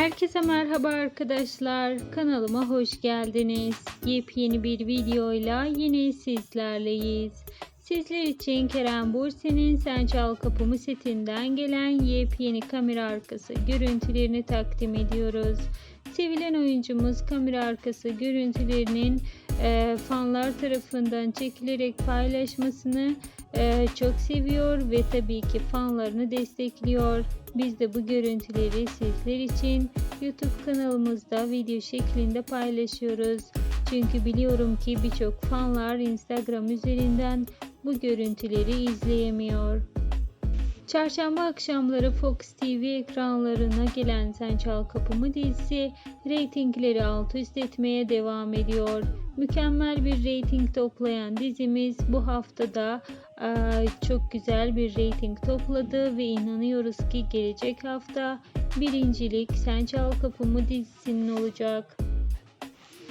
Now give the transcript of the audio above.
Herkese merhaba arkadaşlar. Kanalıma hoş geldiniz. Yepyeni bir videoyla yine sizlerleyiz. Sizler için Kerem Bursi'nin Sen Çal Kapımı setinden gelen yepyeni kamera arkası görüntülerini takdim ediyoruz. Sevilen oyuncumuz kamera arkası görüntülerinin e, fanlar tarafından çekilerek paylaşmasını e, çok seviyor ve tabii ki fanlarını destekliyor. Biz de bu görüntüleri sizler için YouTube kanalımızda video şeklinde paylaşıyoruz. Çünkü biliyorum ki birçok fanlar Instagram üzerinden bu görüntüleri izleyemiyor. Çarşamba akşamları Fox TV ekranlarına gelen Sen Çal Kapımı dizisi reytingleri alt üst etmeye devam ediyor. Mükemmel bir reyting toplayan dizimiz bu haftada eee, çok güzel bir reyting topladı ve inanıyoruz ki gelecek hafta birincilik Sen Çal Kapımı dizisinin olacak.